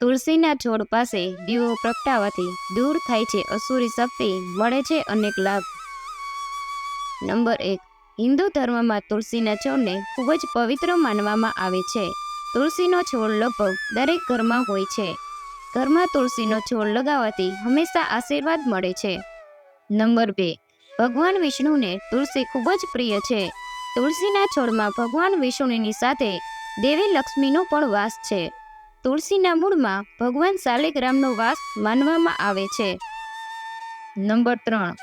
તુલસીના છોડ પાસે દીવો પ્રગટાવાથી દૂર થાય છે, અસુરી શક્તિ મળે છે અનેક લાભ. નંબર એક, હિન્દુ ધર્મમાં તુલસીના છોડને ખૂબ જ પવિત્ર માનવામાં આવે છે. તુલસીનો છોડ લગભગ દરેક ઘરમાં હોય છે. ઘરમાં તુલસીનો છોડ લગાવવાથી હંમેશા આશીર્વાદ મળે છે. નંબર બે, ભગવાન વિષ્ણુને તુલસી ખૂબ જ પ્રિય છે. તુલસીના છોડમાં ભગવાન વિષ્ણુની સાથે દેવી લક્ષ્મીનો પણ વાસ છે. તુલસીના મૂળમાં ભગવાન શાલિગ્રામનો વાસ માનવામાં આવે છે. નંબર ત્રણ.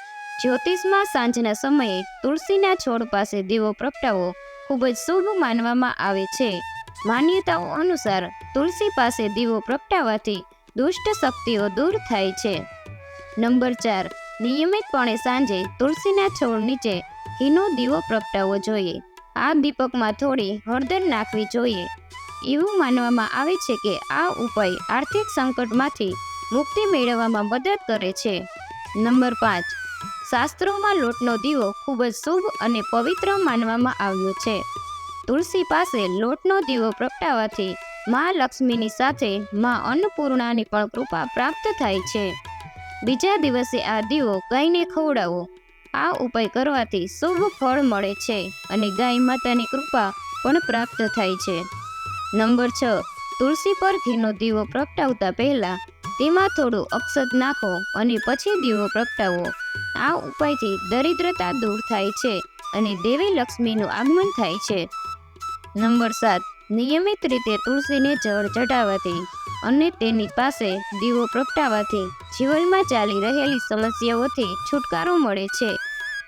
જ્યોતિષમાં સાંજના સમયે તુલસીના છોડ પાસે દીવો પ્રગટાવો ખૂબ જ શુભ માનવામાં આવે છે. માન્યતાઓ અનુસાર તુલસી પાસે દીવો પ્રગટાવવાથી દુષ્ટ શક્તિઓ દૂર થાય છે. નંબર ચાર. નિયમિતપણે સાંજે તુલસીના છોડ નીચે ઘીનો દીવો પ્રગટાવવો જોઈએ. આ દીપકમાં થોડી હળદર નાખવી જોઈએ. એવું માનવામાં આવે છે કે આ ઉપાય આર્થિક સંકટમાંથી મુક્તિ મેળવવામાં મદદ કરે છે. નંબર પાંચ. શાસ્ત્રોમાં લોટનો દીવો ખૂબ જ શુભ અને પવિત્ર માનવામાં આવ્યો છે. તુલસી પાસે લોટનો દીવો પ્રગટાવવાથી મા લક્ષ્મીની સાથે મા અન્નપૂર્ણાની પણ કૃપા પ્રાપ્ત થાય છે. બીજા દિવસે આ દીવો ગાયને ખવડાવો. આ ઉપાય કરવાથી શુભ ફળ મળે છે અને ગાય માતાની કૃપા પણ પ્રાપ્ત થાય છે. નંબર છ. તુલસી પર ઘીનો દીવો પ્રગટાવતા પહેલા તેમાં થોડું અક્ષત નાખો અને પછી દીવો પ્રગટાવો. આ ઉપાયથી દરિદ્રતા દૂર થાય છે અને દેવી લક્ષ્મીનું આગમન થાય છે. નંબર સાત. નિયમિત રીતે તુલસીને જળ ચઢાવવાથી અને તેની પાસે દીવો પ્રગટાવવાથી જીવનમાં ચાલી રહેલી સમસ્યાઓથી છુટકારો મળે છે.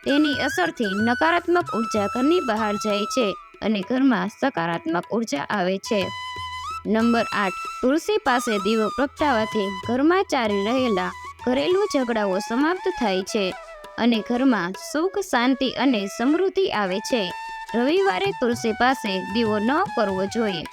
તેની અસરથી નકારાત્મક ઊર્જા ઘરની બહાર જાય છે. અને ઘરમાં સકારાત્મક ઊર્જા આવે છે. નંબર આઠ, તુલસી પાસે દીવો પ્રગટાવાથી ઘરમાં ચાલી રહેલા ઘરેલું ઝઘડાઓ સમાપ્ત થાય છે અને ઘરમાં સુખ, શાંતિ અને સમૃદ્ધિ આવે છે. રવિવારે તુલસી પાસે દીવો ન કરવો જોઈએ.